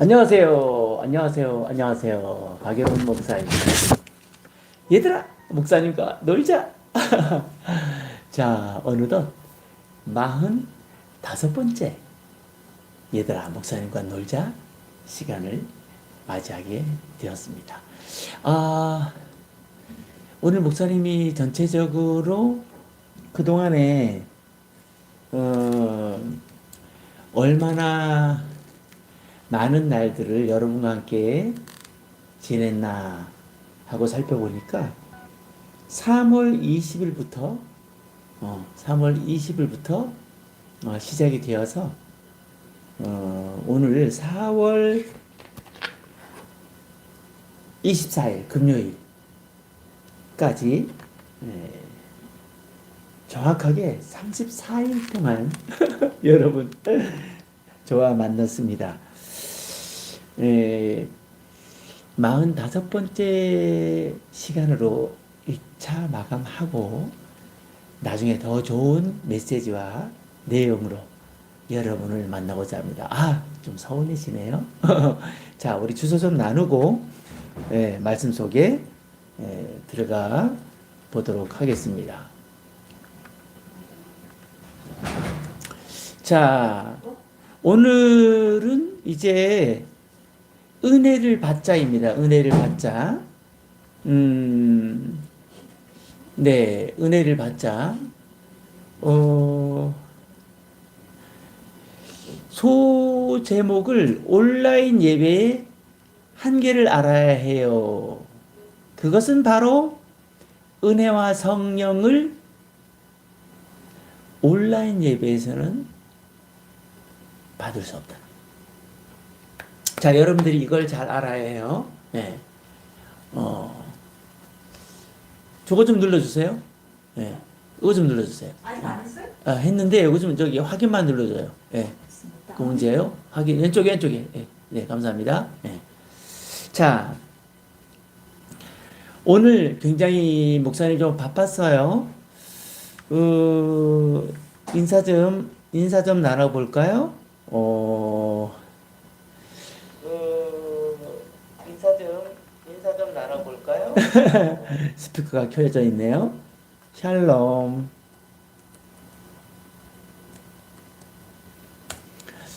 안녕하세요. 안녕하세요. 안녕하세요. 박영훈 목사입니다. 얘들아, 목사님과 놀자. 자, 어느덧 마흔 다섯 번째 얘들아, 목사님과 놀자 시간을 맞이하게 되었습니다. 아, 오늘 목사님이 전체적으로 그동안에 어, 얼마나 많은 날들을 여러분과 함께 지냈나 하고 살펴보니까 3월 20일부터 어, 3월 20일부터 어, 시작이 되어서 어, 오늘 4월 24일 금요일까지 예, 정확하게 34일 동안 여러분 저와 만났습니다. 예, 45번째 시간으로 1차 마감하고 나중에 더 좋은 메시지와 내용으로 여러분을 만나고자 합니다. 아, 좀 서운해지네요. 자, 우리 주소 좀 나누고 예, 말씀 속에 예, 들어가 보도록 하겠습니다. 자, 오늘은 이제 은혜를 받자입니다. 은혜를 받자. 음, 네, 은혜를 받자. 어, 소 제목을 온라인 예배의 한계를 알아야 해요. 그것은 바로 은혜와 성령을 온라인 예배에서는 받을 수 없다. 자, 여러분들이 이걸 잘 알아야 해요. 네. 어, 저거 좀 눌러주세요. 네. 이거 좀 눌러주세요. 아직 안 했어요? 아, 했는데 이거 좀 저기 확인만 눌러줘요. 예. 알겠습니다. 그 문제예요. 확인 왼쪽에 왼쪽에. 예. 네, 감사합니다. 예. 자, 오늘 굉장히 목사님 좀 바빴어요. 어, 인사 좀 인사 좀 나눠볼까요? 어, 어, 인사 좀 인사 좀 나눠볼까요? 스피커가 켜져 있네요. 샬롬.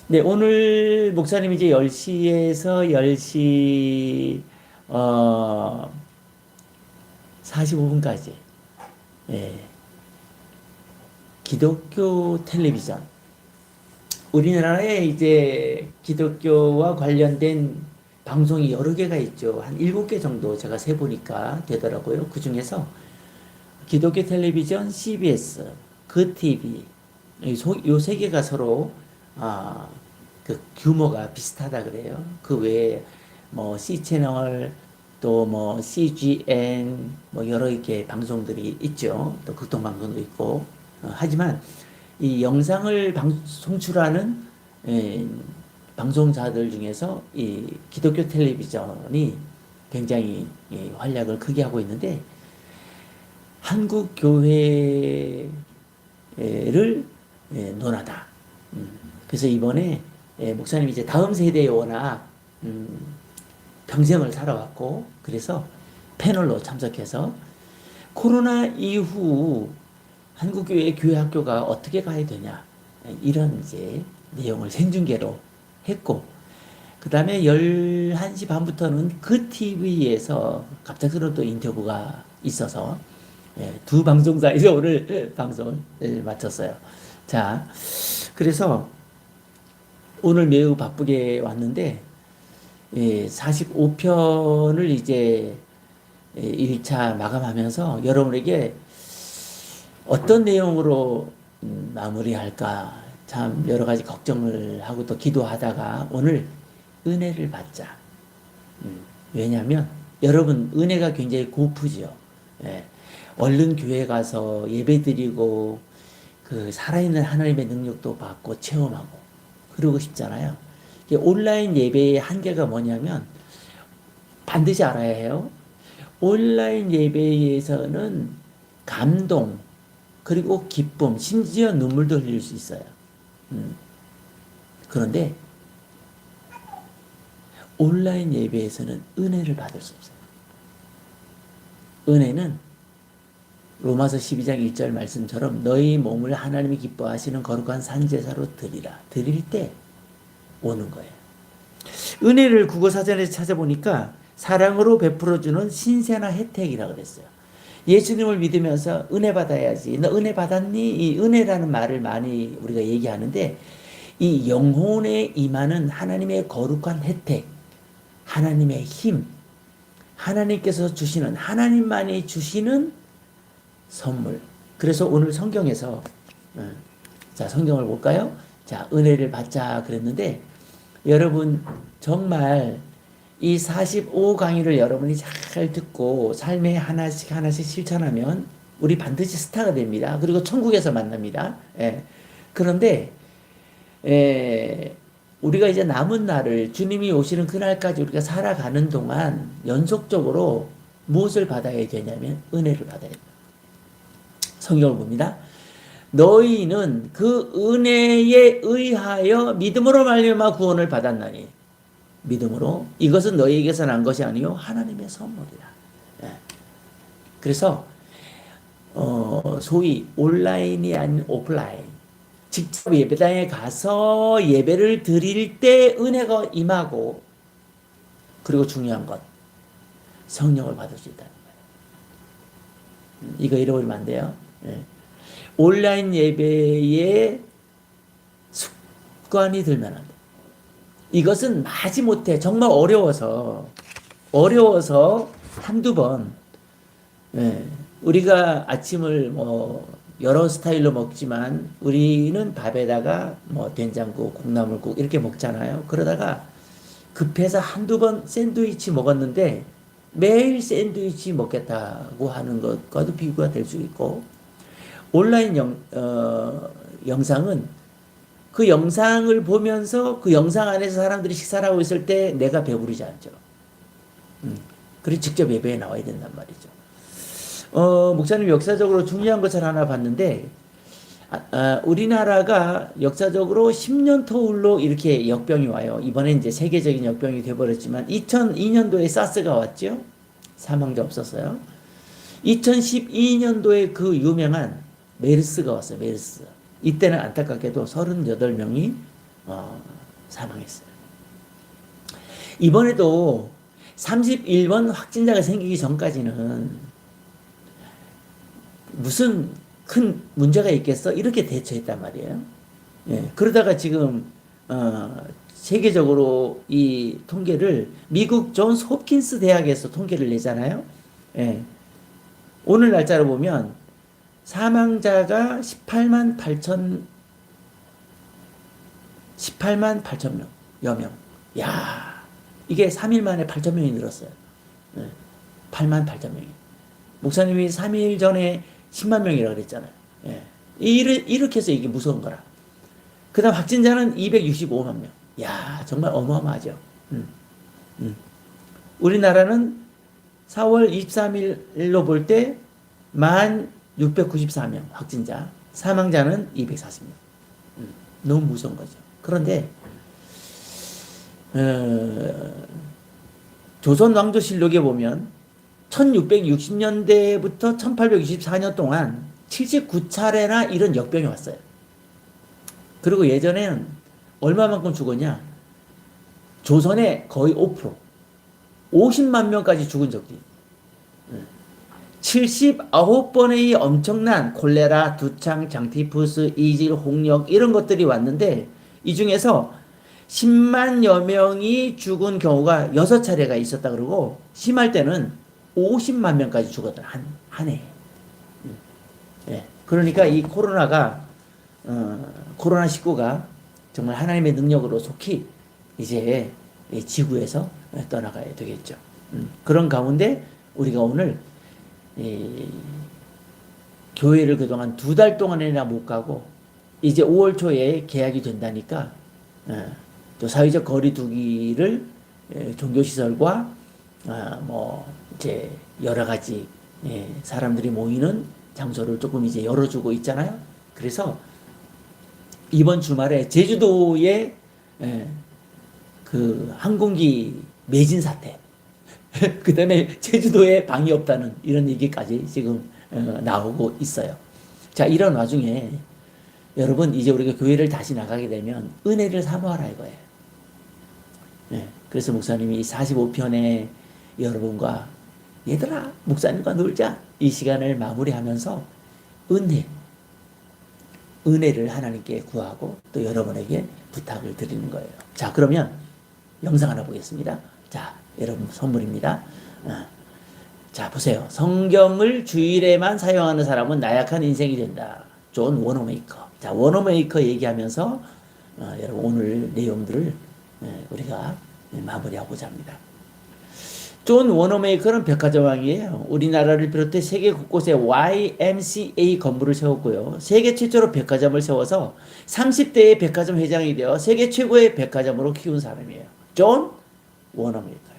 네, 오늘 목사님 이제 10시에서 10시 어 45분까지 예. 기독교 텔레비전 우리나라에 이제 기독교와 관련된 방송이 여러 개가 있죠. 한 일곱 개 정도 제가 세 보니까 되더라고요. 그 중에서 기독교 텔레비전, CBS, 그 TV, 요 세 개가 서로 아, 그 규모가 비슷하다 그래요. 그 외에 뭐 C 채널 또 뭐 CGN 뭐 여러 개 방송들이 있죠. 또 극동 방송도 있고 어, 하지만 이 영상을 방, 송출하는 에, 방송사들 중에서 이 기독교 텔레비전이 굉장히 이 활약을 크게 하고 있는데 한국 교회를 예, 논하다. 음, 그래서 이번에 예, 목사님 이제 다음 세대에 워낙 음, 평생을 살아왔고 그래서 패널로 참석해서 코로나 이후 한국 교회 교회 학교가 어떻게 가야 되냐 이런 이제 내용을 생중계로 했고 그 다음에 11시 반부터는 그 TV에서 갑작스러운 또 인터뷰가 있어서 예, 두 방송사에서 오늘 방송을 예, 마쳤어요. 자, 그래서 오늘 매우 바쁘게 왔는데 예, 45편을 이제 예, 1차 마감하면서 여러분에게 어떤 내용으로 음, 마무리할까 참 여러 가지 걱정을 하고 또 기도하다가 오늘 은혜를 받자. 음, 왜냐하면 여러분 은혜가 굉장히 고프죠. 예, 얼른 교회 가서 예배드리고 그 살아있는 하나님의 능력도 받고 체험하고 그러고 싶잖아요. 온라인 예배의 한계가 뭐냐면 반드시 알아야 해요. 온라인 예배에서는 감동 그리고 기쁨 심지어 눈물도 흘릴 수 있어요. 음. 그런데 온라인 예배에서는 은혜를 받을 수 없어요. 은혜는 로마서 12장 1절 말씀처럼 너희 몸을 하나님이 기뻐하시는 거룩한 산제사로 드리라. 드릴 때 오는 거예요. 은혜를 국어 사전에 찾아보니까 사랑으로 베풀어 주는 신세나 혜택이라고 그랬어요. 예수님을 믿으면서 은혜 받아야지. 너 은혜 받았니? 이 은혜라는 말을 많이 우리가 얘기하는데 이 영혼에 임하는 하나님의 거룩한 혜택, 하나님의 힘, 하나님께서 주시는 하나님만이 주시는 선물. 그래서 오늘 성경에서 어, 자 성경을 볼까요? 자 은혜를 받자 그랬는데 여러분 정말 이 45강의를 여러분이 잘 듣고 삶에 하나씩 하나씩 실천하면 우리 반드시 스타가 됩니다. 그리고 천국에서 만납니다. 예. 그런데 에, 우리가 이제 남은 날을 주님이 오시는 그날까지 우리가 살아가는 동안 연속적으로 무엇을 받아야 되냐면 은혜를 받아야 돼요. 성경을 봅니다. 너희는 그 은혜에 의하여 믿음으로 말미암아 구원을 받았나니 믿음으로 이것은 너희에게서 난 것이 아니요 하나님의 선물이라. 예. 그래서 어, 소위 온라인이 아닌 오프라인 직접 예배당에 가서 예배를 드릴 때 은혜가 임하고 그리고 중요한 것 성령을 받을 수 있다는 거예요. 음, 이거 잃어버리면 안 돼요. 예. 온라인 예배에 습관이 들면 안 돼. 이것은 마지못해 정말 어려워서 어려워서 한두 번 예. 우리가 아침을 뭐 여러 스타일로 먹지만 우리는 밥에다가 뭐 된장국, 콩나물국 이렇게 먹잖아요. 그러다가 급해서 한두 번 샌드위치 먹었는데 매일 샌드위치 먹겠다고 하는 것과도 비교가 될 수 있고 온라인 영, 어, 영상은 그 영상을 보면서 그 영상 안에서 사람들이 식사를 하고 있을 때 내가 배부르지 않죠. 음, 그리고 직접 예배에 나와야 된단 말이죠. 어, 목사님 역사적으로 중요한 것을 하나 봤는데, 아, 아, 우리나라가 역사적으로 10년 터울로 이렇게 역병이 와요. 이번에 이제 세계적인 역병이 돼버렸지만, 2002년도에 사스가 왔죠? 사망자 없었어요. 2012년도에 그 유명한 메르스가 왔어요, 메르스. 이때는 안타깝게도 38명이 어, 사망했어요. 이번에도 31번 확진자가 생기기 전까지는 무슨 큰 문제가 있겠어? 이렇게 대처했단 말이에요. 예, 그러다가 지금 어, 세계적으로 이 통계를 미국 존스 홉킨스 대학에서 통계를 내잖아요. 예, 오늘 날짜로 보면 사망자가 18만 8천 18만 8천 명, 여 명. 야, 이게 3일 만에 8천 명이 늘었어요. 예, 8만 8천 명이. 목사님이 3일 전에 10만 명이라고 그랬잖아요. 예. 이렇게 해서 이게 무서운 거라. 그 다음 확진자는 265만 명. 야 정말 어마어마하죠. 음. 음. 우리나라는 4월 23일로 볼 때 1,694명 확진자, 사망자는 240명. 음. 너무 무서운 거죠. 그런데 어, 조선왕조실록에 보면 1660년대부터 1864년 동안 79차례나 이런 역병이 왔어요. 그리고 예전에는 얼마만큼 죽었냐? 조선의 거의 5%. 50만 명까지 죽은 적도 있고. 79번의 엄청난 콜레라, 두창, 장티푸스, 이질, 홍역 이런 것들이 왔는데 이 중에서 10만여 명이 죽은 경우가 6차례가 있었다 그러고 심할 때는 50만 명까지 죽었다 한, 한 해. 예. 그러니까 이 코로나가, 어, 코로나 19가 정말 하나님의 능력으로 속히 이제 지구에서 떠나가야 되겠죠. 음, 그런 가운데 우리가 오늘 이, 교회를 그동안 두 달 동안이나 못 가고 이제 5월 초에 계약이 된다니까 어, 또 사회적 거리두기를 종교시설과 아, 뭐 이제 여러 가지 예, 사람들이 모이는 장소를 조금 이제 열어주고 있잖아요. 그래서 이번 주말에 제주도에 예, 그 항공기 매진 사태. 그 다음에 제주도에 방이 없다는 이런 얘기까지 지금 어, 나오고 있어요. 자, 이런 와중에 여러분 이제 우리가 교회를 다시 나가게 되면 은혜를 사모하라 이거예요. 예, 그래서 목사님이 45편에 여러분과 얘들아 목사님과 놀자 이 시간을 마무리하면서 은혜 은혜를 하나님께 구하고 또 여러분에게 부탁을 드리는 거예요. 자 그러면 영상 하나 보겠습니다. 자 여러분 선물입니다. 어. 자 보세요. 성경을 주일에만 사용하는 사람은 나약한 인생이 된다. 존 워너메이커. 자 워너메이커 얘기하면서 어, 여러분 오늘 내용들을 예, 우리가 마무리하고자 합니다. 존 워너메이커는 백화점왕이에요. 우리나라를 비롯해 세계 곳곳에 YMCA 건물을 세웠고요. 세계 최초로 백화점을 세워서 30대의 백화점 회장이 되어 세계 최고의 백화점으로 키운 사람이에요. 존 워너메이커예요.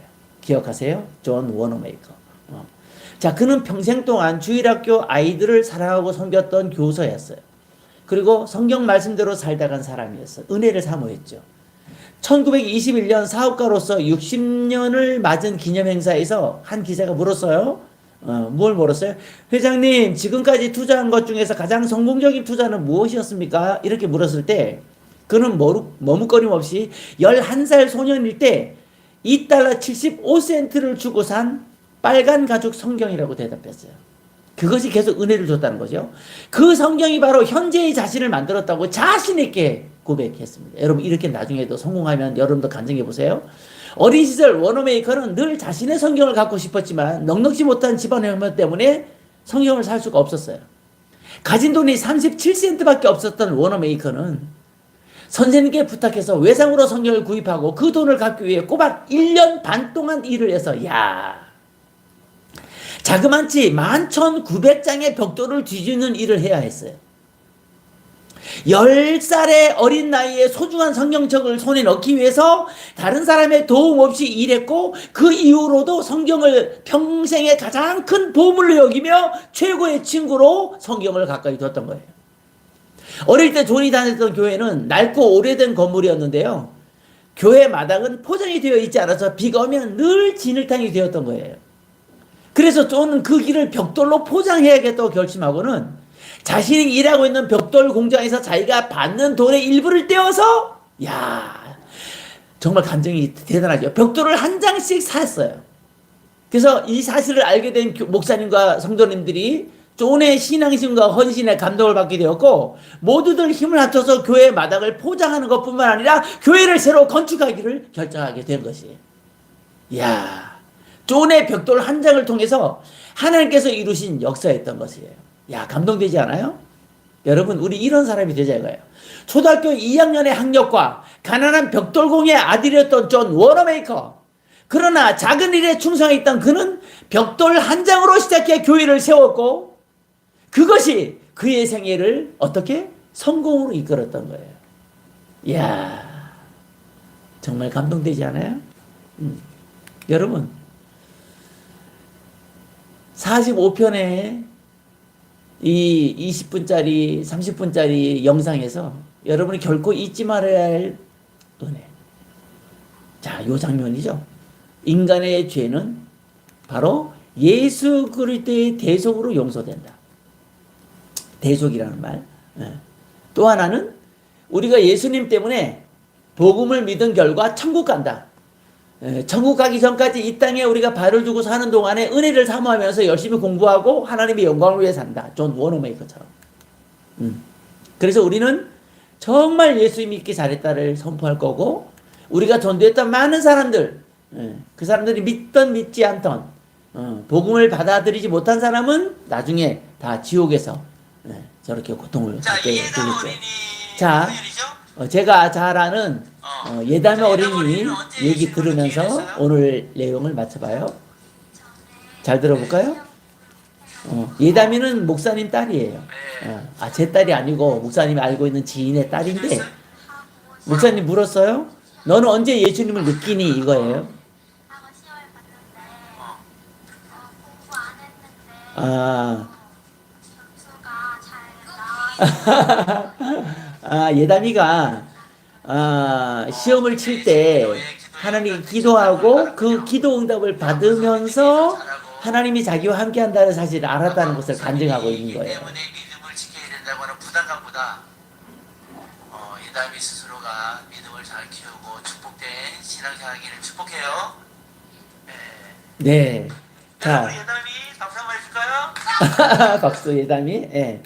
기억하세요? 존 워너메이커. 어. 자, 그는 평생 동안 주일학교 아이들을 사랑하고 섬겼던 교사였어요. 그리고 성경 말씀대로 살다 간 사람이었어요. 은혜를 사모했죠. 1921년 사업가로서 60년을 맞은 기념 행사에서 한 기자가 물었어요. 어, 뭘 물었어요? 회장님, 지금까지 투자한 것 중에서 가장 성공적인 투자는 무엇이었습니까? 이렇게 물었을 때 그는 머뭇거림 없이 11살 소년일 때 2달러 75센트를 주고 산 빨간 가죽 성경이라고 대답했어요. 그것이 계속 은혜를 줬다는 거죠. 그 성경이 바로 현재의 자신을 만들었다고 자신있게 고백했습니다. 여러분 이렇게 나중에도 성공하면 여러분도 간증해 보세요. 어린 시절 워너메이커는 늘 자신의 성경을 갖고 싶었지만 넉넉지 못한 집안 형편 때문에 성경을 살 수가 없었어요. 가진 돈이 37센트밖에 없었던 워너메이커는 선생님께 부탁해서 외상으로 성경을 구입하고 그 돈을 갚기 위해 꼬박 1년 반 동안 일을 해서 야 자그만치 11,900장의 벽돌을 뒤지는 일을 해야 했어요. 10살의 어린 나이에 소중한 성경책을 손에 넣기 위해서 다른 사람의 도움 없이 일했고 그 이후로도 성경을 평생의 가장 큰 보물로 여기며 최고의 친구로 성경을 가까이 뒀던 거예요. 어릴 때 존이 다녔던 교회는 낡고 오래된 건물이었는데요. 교회 마당은 포장이 되어 있지 않아서 비가 오면 늘 진흙탕이 되었던 거예요. 그래서 존은 그 길을 벽돌로 포장해야겠다고 결심하고는 자신이 일하고 있는 벽돌 공장에서 자기가 받는 돈의 일부를 떼어서 야 정말 감정이 대단하죠. 벽돌을 한 장씩 샀어요. 그래서 이 사실을 알게 된 교- 목사님과 성도님들이 존의 신앙심과 헌신에 감동을 받게 되었고 모두들 힘을 합쳐서 교회 마당을 포장하는 것뿐만 아니라 교회를 새로 건축하기를 결정하게 된 것이에요. 이야, 존의 벽돌 한 장을 통해서 하나님께서 이루신 역사였던 것이에요. 야, 감동되지 않아요? 여러분, 우리 이런 사람이 되자 이거예요. 초등학교 2학년의 학력과 가난한 벽돌공의 아들이었던 존 워너메이커. 그러나 작은 일에 충성했던 그는 벽돌 한 장으로 시작해 교회를 세웠고 그것이 그의 생애를 어떻게 성공으로 이끌었던 거예요. 이야, 정말 감동되지 않아요? 음. 여러분, 45편의 이 20분짜리, 30분짜리 영상에서 여러분이 결코 잊지 말아야 할 은혜. 자, 요 장면이죠. 인간의 죄는 바로 예수 그리스도의 대속으로 용서된다. 대속이라는 말. 예. 또 하나는 우리가 예수님 때문에 복음을 믿은 결과 천국 간다. 예, 천국 가기 전까지 이 땅에 우리가 발을 두고 사는 동안에 은혜를 사모하면서 열심히 공부하고 하나님의 영광을 위해 산다. 존 워너메이커처럼. 음. 그래서 우리는 정말 예수 믿기 잘했다를 선포할 거고 우리가 전도했던 많은 사람들 예, 그 사람들이 믿던 믿지 않던 어, 복음을 받아들이지 못한 사람은 나중에 다 지옥에서 예, 저렇게 고통을 자, 받게 되겠죠. 자? 어, 제가 잘 아는 어. 어, 예담의 자, 어린이 얘기 들으면서? 오늘 내용을 맞춰봐요. 잘 들어볼까요? 어, 예담이는 목사님 딸이에요. 네. 어, 아, 제 딸이 아니고 목사님이 알고 있는 지인의 딸인데 목사님 물었어요? 너는 언제 예수님을 느끼니 이거예요. 어. 아, 아 예담이가 아, 시험을 칠 때 하나님 기도하고 그 기도 응답을 받으면서 하나님이 자기와 함께 한다는 사실을 알았다는 것을 간증하고 있는 거예요. 때문에 믿음을 지켜야 된다고 하는 부담감보다 어, 이다미 스스로가 믿음을 잘 키우고 축복된 신앙생활기를 축복해요. 네. 네. 자, 예담이 박수 한번 해줄까요? 박수 예담이. 예.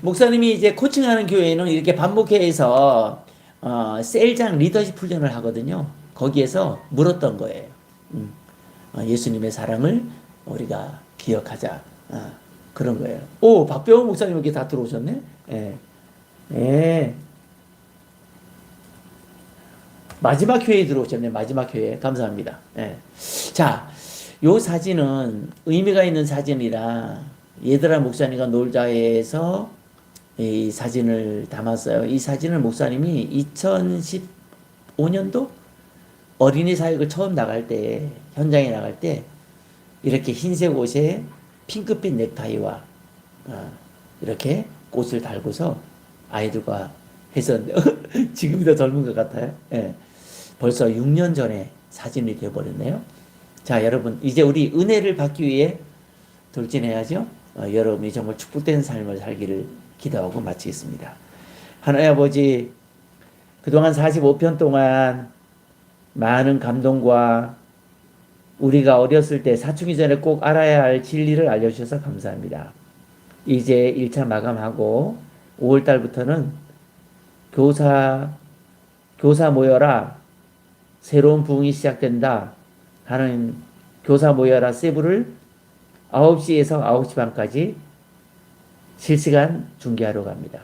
목사님이 이제 코칭하는 교회는 이렇게 반복해서 어, 셀장 리더십 훈련을 하거든요. 거기에서 물었던 거예요. 음, 어, 예수님의 사랑을 우리가 기억하자. 아, 그런 거예요. 오, 박병호 목사님 여기 다 들어오셨네. 예. 예. 마지막 회에 들어오셨네. 마지막 회에. 감사합니다. 예. 자, 요 사진은 의미가 있는 사진이라 얘들아 목사님과 놀자에서 이 사진을 담았어요. 이 사진을 목사님이 2015년도 어린이 사역을 처음 나갈 때 현장에 나갈 때 이렇게 흰색 옷에 핑크빛 넥타이와 어, 이렇게 꽃을 달고서 아이들과 했었는데 지금이 더 젊은 것 같아요. 예. 벌써 6년 전에 사진이 되어버렸네요. 자, 여러분, 이제 우리 은혜를 받기 위해 돌진해야죠. 어, 여러분이 정말 축복된 삶을 살기를 기도하고 마치겠습니다. 하나님 아버지, 그동안 45편 동안 많은 감동과 우리가 어렸을 때 사춘기 전에 꼭 알아야 할 진리를 알려주셔서 감사합니다. 이제 1차 마감하고 5월 달부터는 교사, 교사 모여라. 새로운 부흥이 시작된다. 하는 교사 모여라 세부를 9시에서 9시 반까지 실시간 중계하러 갑니다.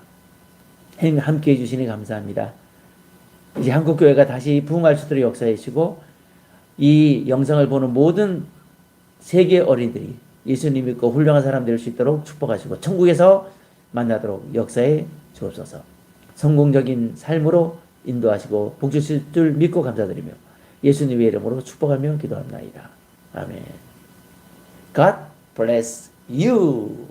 행- 함께 해주시니 감사합니다. 이제 한국교회가 다시 부흥할 수 있도록 역사해 주시고 이 영상을 보는 모든 세계 어린들이 예수님 믿고 훌륭한 사람 될 수 있도록 축복하시고 천국에서 만나도록 역사해 주옵소서. 성공적인 삶으로 인도하시고 복 주실 줄 믿고 감사드리며 예수님의 이름으로 축복하며 기도합나이다. 아멘. God bless you.